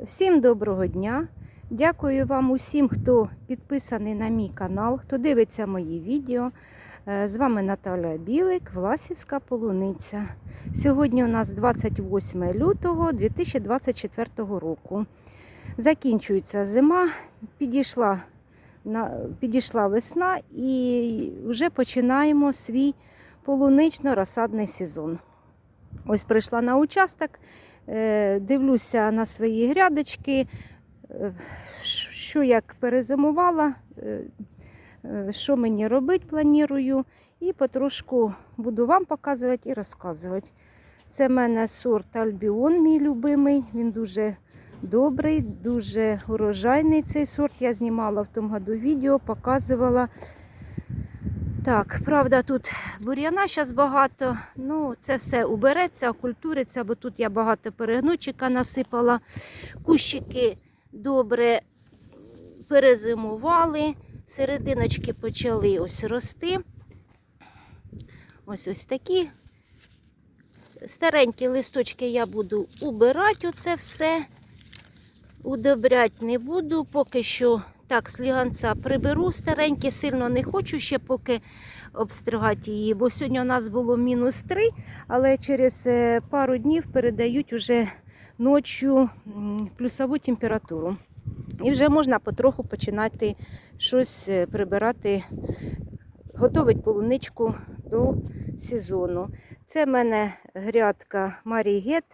Всім доброго дня! Дякую вам усім, хто підписаний на мій канал, хто дивиться мої відео. Е, З вами Наталя Білик, Власівська полуниця. Сьогодні у нас 28 лютого 2024 року. Закінчується зима, підійшла, підійшла весна і вже починаємо свій полунично-розсадний сезон. Ось прийшла на участок, дивлюся на свої грядочки, е, що як перезимувала, е, е, що мені робити, планую. І потрошку буду вам показувати і розказувати. Це в мене сорт Альбіон, мій любимий. Він дуже добрий, дуже урожайний цей сорт. Я знімала в тому году відео, показувала. Так, правда, тут бур'яна зараз багато. Ну, це все убереться, окультуриться, бо тут я багато перегнучика насипала. Кущики добре перезимували, серединочки почали ось рости. Ось ось такі. Старенькі листочки я буду убирати оце все. Удобрять не буду, поки що так, сліганця приберу старенькі, сильно не хочу ще поки обстригати її, бо сьогодні у нас було мінус 3, але через е, пару днів передають уже ночі плюсову температуру. І вже можна потроху починати щось е, прибирати, готувати полуничку до сезону. Це в мене грядка Марігет,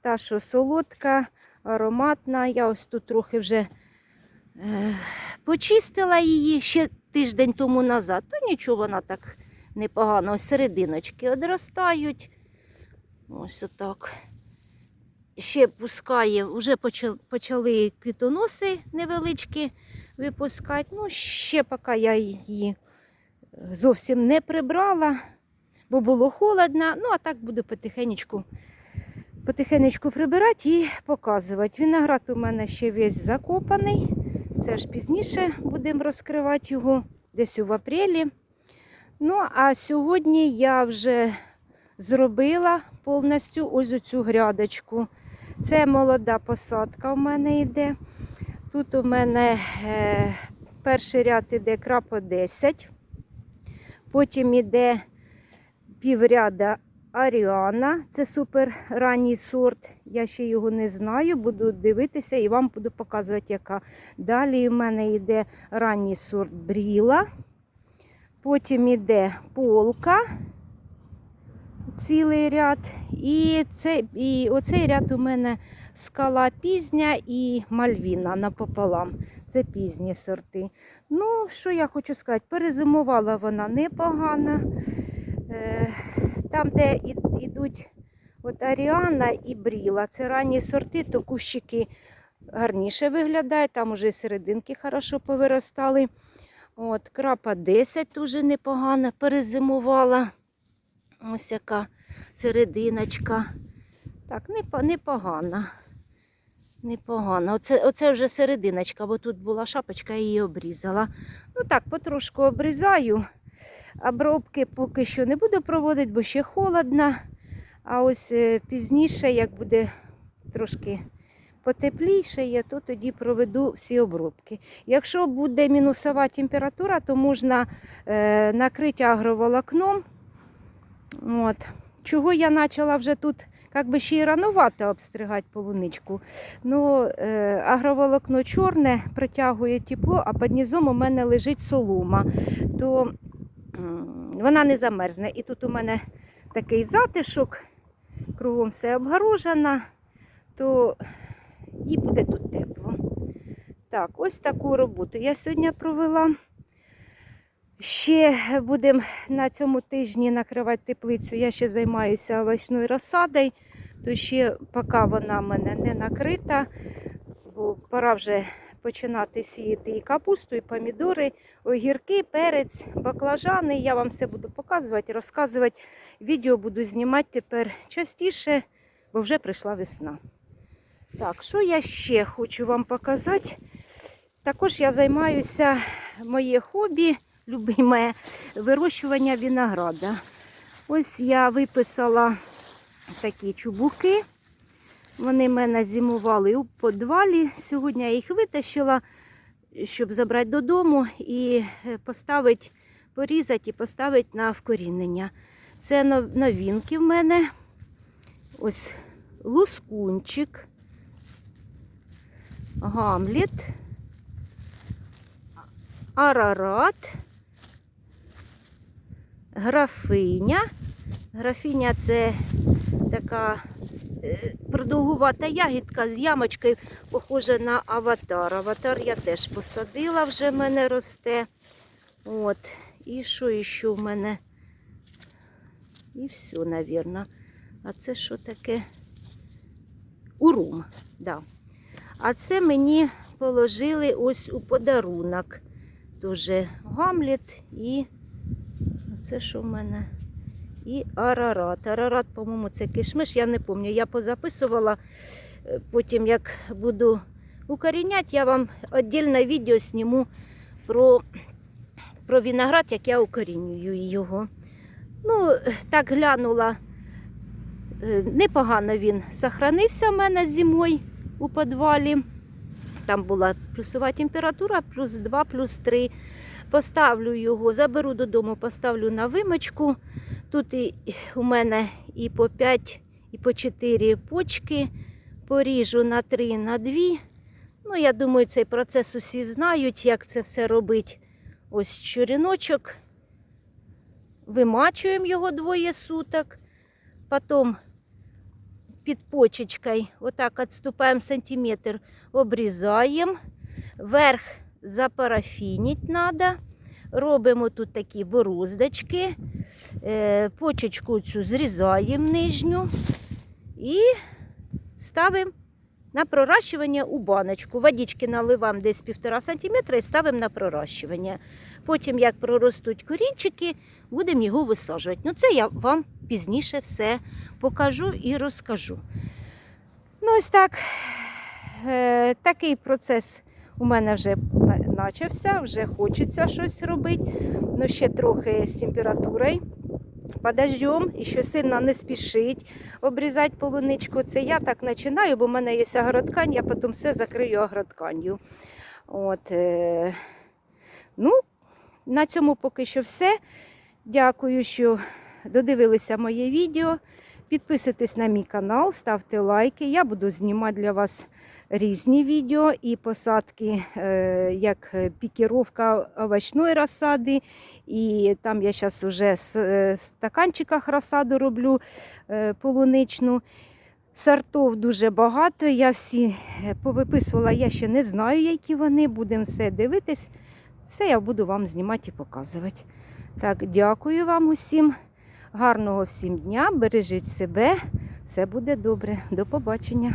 та що солодка, ароматна. Я ось тут трохи вже почистила її ще тиждень тому назад. То нічого вона так непогано. Ось серединочки одростають. Ось отак. Ще пускає, вже почали, квітоноси невеличкі випускати. Ну, ще поки я її зовсім не прибрала, бо було холодно. Ну, а так буду потихенечку, потихенечку прибирати і показувати. Виноград у мене ще весь закопаний. Це ж пізніше будемо розкривати його десь в апрелі. Ну, а сьогодні я вже зробила повністю ось цю грядочку. Це молода посадка у мене йде. Тут у мене е, перший ряд іде крапо 10, потім іде півряда Аріана. Це супер ранній сорт. Я ще його не знаю, буду дивитися і вам буду показувати, яка. Далі у мене йде ранній сорт Бріла. Потім йде полка, цілий ряд. І, це, і оцей ряд у мене скала пізня і мальвіна напополам. Це пізні сорти. Ну, що я хочу сказати, перезимувала вона непогано. Там, де ідуть от Аріана і Бріла, це ранні сорти, то кущики гарніше виглядають, там уже серединки хорошо повиростали. От, крапа 10 дуже непогано перезимувала. Ось яка серединочка. Так, непо- непогана. Непогано. Оце, оце вже серединочка, бо тут була шапочка, я її обрізала. Ну так, потрошку обрізаю. Обробки поки що не буду проводити, бо ще холодно. А ось е, пізніше, як буде трошки потепліше, є, то тоді проведу всі обробки. Якщо буде мінусова температура, то можна е, накрити агроволокном. От. Чого я почала вже тут як би ще й рановато обстригати полуничку. Ну, е, агроволокно чорне притягує тепло, а під низом у мене лежить солома, то вона не замерзне. І тут у мене такий затишок, кругом все обгорожено, то і буде тут тепло. Так, ось таку роботу я сьогодні провела. Ще будемо на цьому тижні накривати теплицю. Я ще займаюся овочною розсадою, то ще поки вона в мене не накрита, бо пора вже починати сіяти і капусту, і помідори, огірки, перець, баклажани. Я вам все буду показувати, розказувати. Відео буду знімати тепер частіше, бо вже прийшла весна. Так, що я ще хочу вам показати? Також я займаюся моє хобі любиме вирощування винограда. Ось я виписала такі чубуки. Вони в мене зимували у підвалі. Сьогодні я їх витащила, щоб забрати додому і е, поставити, порізати і поставити на вкорінення. Це новинки в мене. Ось лускунчик, гамлет, арарат, графиня. Графіня це така продовгувата ягідка з ямочкою, похожа на аватар. Аватар я теж посадила, вже в мене росте. От. І що ще в мене? І все, мабуть. А це що таке? Урум. Да. А це мені положили ось у подарунок. Дуже гамлет і це що в мене? І арарат. Арарат, по-моєму, це кишмиш, я не пам'ятаю. Я позаписувала. Е, Потім, як буду укоріняти, я вам віддільне відео зніму про, про виноград, як я укорінюю його. Ну, так глянула. Е, Непогано він сохранився в мене зимою у підвалі. Там була плюсова температура, плюс 2, плюс 3. Поставлю його, заберу додому, поставлю на вимочку. Тут і у мене і по 5, і по 4 почки. Поріжу на 3, на 2. Ну, я думаю, цей процес усі знають, як це все робить. Ось череночок. Вимачуємо його двоє суток. Потім під почечкою, отак відступаємо сантиметр, обрізаємо. Верх запарафінить треба. Робимо тут такі бороздочки. Е, Почечку цю зрізаємо нижню і ставимо на проращування у баночку. Водички наливаємо десь 1,5 см і ставимо на проращування. Потім, як проростуть корінчики, будемо його висаджувати. Ну, це я вам пізніше все покажу і розкажу. Ну, ось так. Е, такий процес у мене вже на- вже хочеться щось робити. Ну, ще трохи з температурою. Подождем, і що сильно не спішить обрізати полуничку. Це я так починаю, бо в мене є агроткань, я потім все закрию агротканью. От, е, ну, на цьому поки що все. Дякую, що додивилися моє відео. Підписуйтесь на мій канал, ставте лайки. Я буду знімати для вас різні відео і посадки, е, як пікіровка овочної розсади. І там я зараз вже е, в стаканчиках розсаду роблю е, полуничну. Сортов дуже багато. Я всі е, повиписувала, я ще не знаю, які вони. Будемо все дивитись. Все я буду вам знімати і показувати. Так, дякую вам усім. Гарного всім дня, бережіть себе, все буде добре. До побачення.